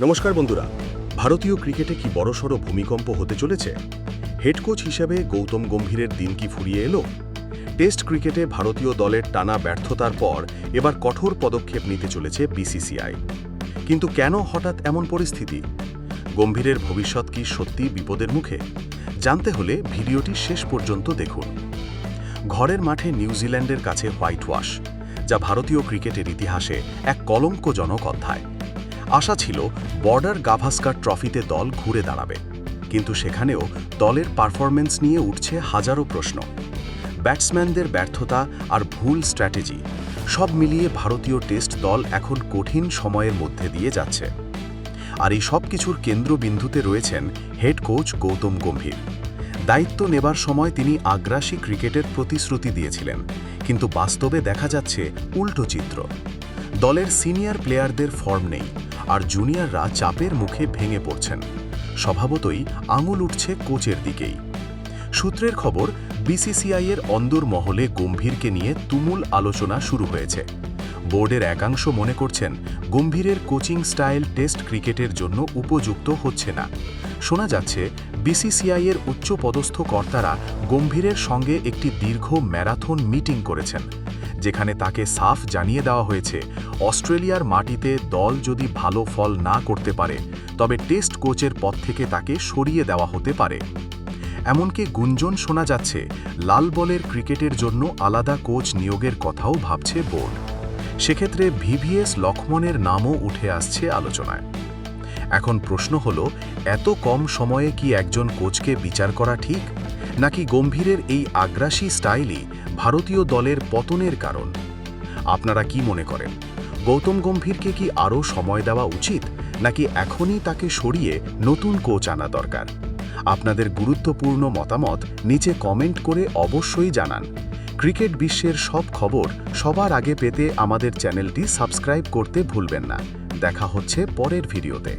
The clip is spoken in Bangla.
নমস্কার বন্ধুরা। ভারতীয় ক্রিকেটে কি বড়সড় ভূমিকম্প হতে চলেছে? হেড কোচ হিসেবে গৌতম গম্ভীরের দিন কি ফুরিয়ে এলো? টেস্ট ক্রিকেটে ভারতীয় দলের টানা ব্যর্থতার পর এবার কঠোর পদক্ষেপ নিতে চলেছে বিসিসিআই। কিন্তু কেন হঠাৎ এমন পরিস্থিতি? গম্ভীরের ভবিষ্যৎ কি সত্যি বিপদের মুখে? জানতে হলে ভিডিওটি শেষ পর্যন্ত দেখুন। ঘরের মাঠে নিউজিল্যান্ডের কাছে হোয়াইট ওয়াশ, যা ভারতীয় ক্রিকেটের ইতিহাসে এক কলঙ্কজনক অধ্যায়। আশা ছিল বর্ডার গাভাস্কার ট্রফিতে দল ঘুরে দাঁড়াবে, কিন্তু সেখানেও দলের পারফরমেন্স নিয়ে উঠছে হাজারো প্রশ্ন। ব্যাটসম্যানদের ব্যর্থতা আর ভুল স্ট্র্যাটেজি সব মিলিয়ে ভারতীয় টেস্ট দল এখন কঠিন সময়ের মধ্যে দিয়ে যাচ্ছে। আর এই সব কিছুর কেন্দ্রবিন্দুতে রয়েছেন হেড কোচ গৌতম গম্ভীর। দায়িত্ব নেবার সময় তিনি আগ্রাসী ক্রিকেটের প্রতিশ্রুতি দিয়েছিলেন, কিন্তু বাস্তবে দেখা যাচ্ছে উল্টো চিত্র। দলের সিনিয়র প্লেয়ারদের ফর্ম নেই আর জুনিয়ররা চাপের মুখে ভেঙে পড়ছেন। স্বভাবতই আঙুল উঠছে কোচের দিকেই। সূত্রের খবর, বিসিসিআই এর অন্দর মহলে গম্ভীরকে নিয়ে তুমুল আলোচনা শুরু হয়েছে। বোর্ডের একাংশ মনে করছেন, গম্ভীরের কোচিং স্টাইল টেস্ট ক্রিকেটের জন্য উপযুক্ত হচ্ছে না। শোনা যাচ্ছে, বিসিসিআই এর উচ্চপদস্থ কর্তারা গম্ভীরের সঙ্গে একটি দীর্ঘ ম্যারাথন মিটিং করেছেন। যেখানে তাকে সাফ জানিয়ে দেওয়া হয়েছে, অস্ট্রেলিয়ার মাটিতে দল যদি ভালো ফল না করতে পারে, তবে টেস্ট কোচের পদ থেকে তাকে সরিয়ে দেওয়া হতে পারে। এমনকি গুঞ্জন শোনা যাচ্ছে, লাল বলের ক্রিকেটের জন্য আলাদা কোচ নিয়োগের কথাও ভাবছে বোর্ড। সেক্ষেত্রে ভিভিএস লক্ষ্মণের নামও উঠে আসছে আলোচনায়। এখন প্রশ্ন হল, এত কম সময়ে কি একজন কোচকে বিচার করা ঠিক? নাকি গম্ভীরের এই আগ্রাসী স্টাইলই ভারতীয় দলের পতনের কারণ। আপনারা কি মনে করেন? গৌতম গম্ভীরকে কি আরও সময় দেওয়া উচিত, নাকি এখনই তাকে সরিয়ে নতুন কোচ আনা দরকার? আপনাদের গুরুত্বপূর্ণ মতামত নিচে কমেন্ট করে অবশ্যই জানান। ক্রিকেট বিশ্বের সব খবর সবার আগে পেতে আমাদের চ্যানেলটি সাবস্ক্রাইব করতে ভুলবেন না। দেখা হচ্ছে পরের ভিডিওতে।